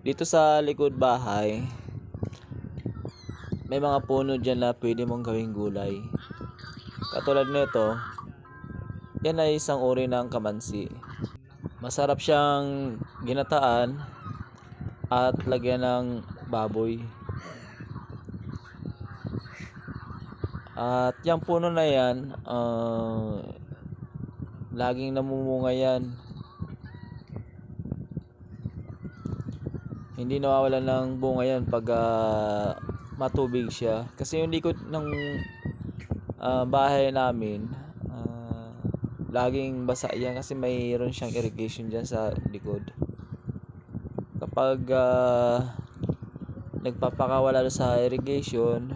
Dito sa likod bahay, may mga puno dyan na pwede mong gawing gulay. Katulad nito, yan ay isang uri ng kamansi. Masarap siyang ginataan at lagyan ng baboy. At yung puno na yan, ah, laging namumunga yan. Hindi nawawalan ng bunga yan pag ah, matubig siya. Kasi yung likod ng ah, bahay namin, ah, laging basa yan kasi mayroon siyang irrigation dyan sa likod. Kapag ah, nagpapakawala sa irrigation,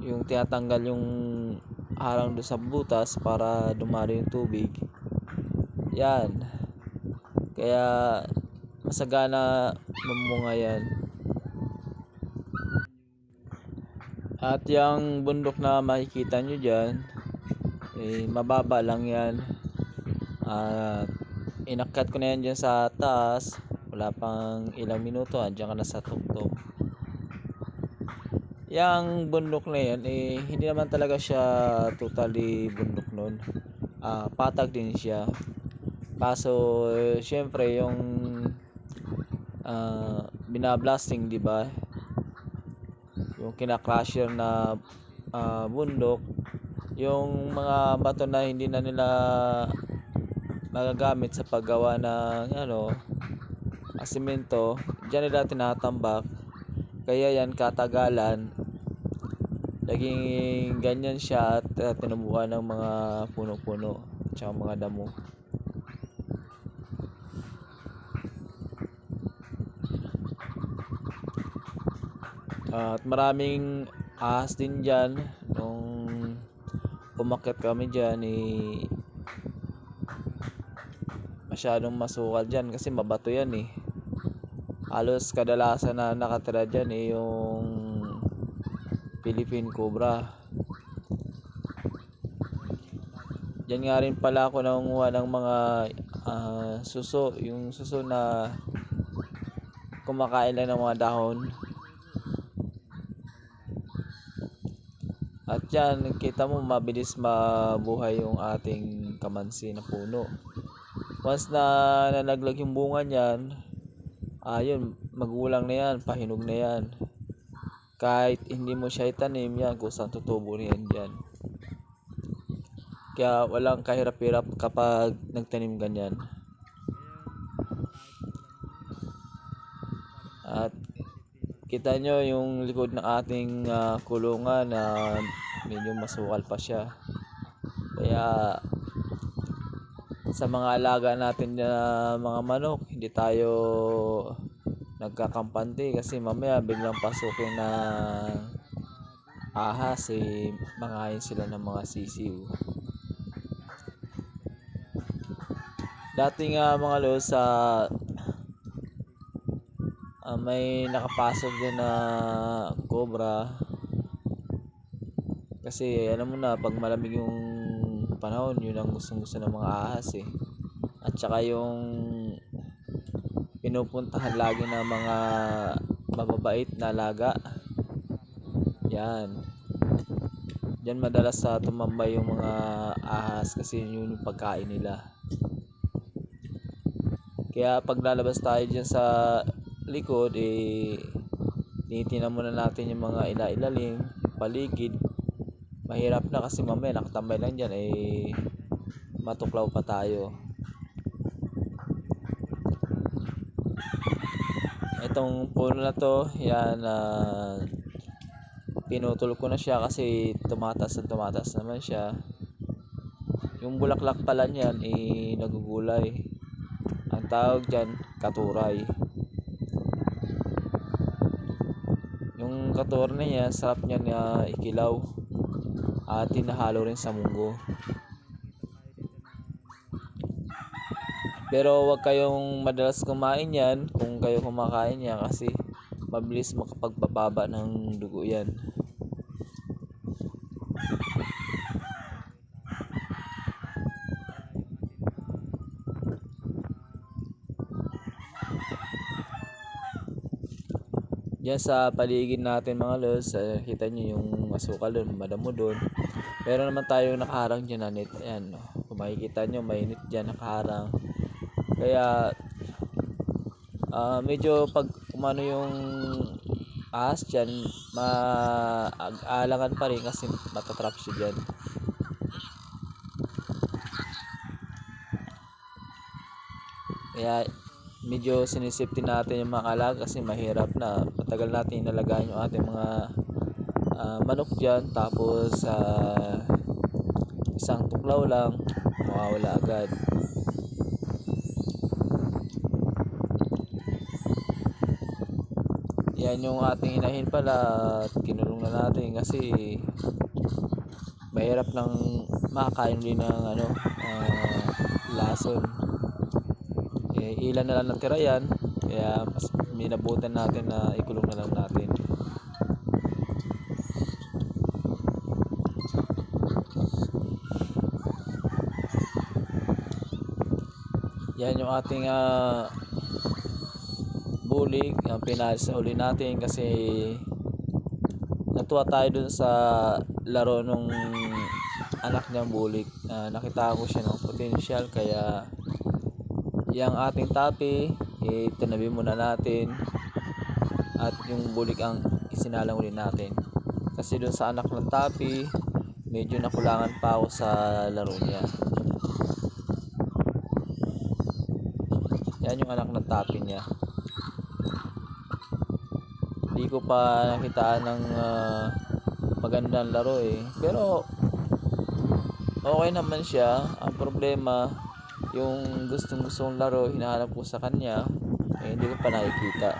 yung tinatanggal yung harang doon sa butas para dumalo yung tubig. Yan. Kaya masagana mamunga yan. At yung bundok na makikita nyo dyan, eh, mababa lang yan. At inakyat ko na yan dyan sa taas. Wala pang ilang minuto, andyan ka na sa tuktok. Yang bundok na yan, eh, hindi naman talaga siya totally bundok nun. Ah, patag din siya. Kaso, eh, syempre, yung ah, binablasting, di ba? Yung kinakrusher na ah, bundok, yung mga bato na hindi na nila nagagamit sa paggawa ng ano, asimento, diyan nila tinatambak. Kaya yan katagalan, naging ganyan siya at uh, tinubuan ng mga puno-puno tsaka mga damo. At maraming ahas din dyan. Nung umakyat kami dyan eh masyadong masukal dyan kasi mabato yan eh. Halos kadalasan na nakatira dyan eh yung Philippine Cobra. Dyan nga rin pala ako nangunguha ng mga ah, suso. Yung suso na kumakain lang ng mga dahon at yan kita mo mabilis mabuhay yung ating kamansi na puno. Once na nalaglag yung bunga niyan ayun magulang na yan pahinog na yan. Kahit hindi mo siya itanim yan kung saan tutubo na yan kaya walang kahirap-hirap kapag nagtanim ganyan kita nyo yung likod ng ating ah, kulungan na medyo masukal pa siya kaya sa mga alaga natin na mga manok, hindi tayo nagkakampante kasi mamaya biglang pasukin na ahas eh mangain sila ng mga sisiw. Dati nga mga lo sa ah, may nakapasok din na cobra. Kasi alam mo na pag malamig yung panahon yun ang gustong gusto ng mga ahas eh. At saka yung pinupuntahan lagi ng mga mababait na alaga. Yan. Diyan madalas sa tumambay yung mga ahas kasi yun yung pagkain nila. Kaya pag lalabas tayo dyan sa likod eh tinitingnan muna natin yung mga ila-ilalim paligid. Mahirap na kasi mamaya nakatambay lang dyan eh matuklaw pa tayo. Itong puno na to yan ah, pinutol ko na siya kasi tumatas at tumatas naman siya. Yung bulaklak pala niyan eh nagugulay. Ang tawag dyan katuray yung katuray na niya sarap niya na ikilaw. At tinahalo rin sa munggo. Pero wag kayong madalas kumain yan kung kayo kumakain yan kasi mabilis makapagpababa ng dugo yan Diyan sa paligid natin mga lods, uh, kita nyo yung asukal doon, madamo doon. Meron naman tayong nakaharang dyan na net. Ayan, no? kung makikita nyo, may net dyan nakaharang. Kaya, ah medyo pag umano yung ahas dyan, maag-alangan pa rin kasi matatrap siya dyan. Kaya medyo sinisipti natin yung mga alaga kasi mahirap na. Matagal natin inalagaan yung ating mga ah, manok dyan. Tapos sa isang tuklaw lang mawawala agad. Yan yung ating inahin pala at kinulong na natin kasi mahirap nang makakain din ng ano ah, lason eh, ilan na lang natira yan. Kaya mas minabutan natin na ikulong na lang natin. Yan yung ating ah, bulig ang pinalis sa huli natin kasi natuwa tayo dun sa laro nung anak niyang bulig Ah, nakita ko siya ng potential kaya yung ating tapi itinabi muna natin. At yung bulik ang isinalang uli natin. Kasi doon sa anak ng tapi medyo nakulangan pa ako sa laro niya. Yan yung anak ng tapi niya. Hindi ko pa nakitaan ng ah, magandang laro eh. Pero okay naman siya. Ang problema yung gustong gustong laro hinahanap ko sa kanya eh hindi ko pa nakikita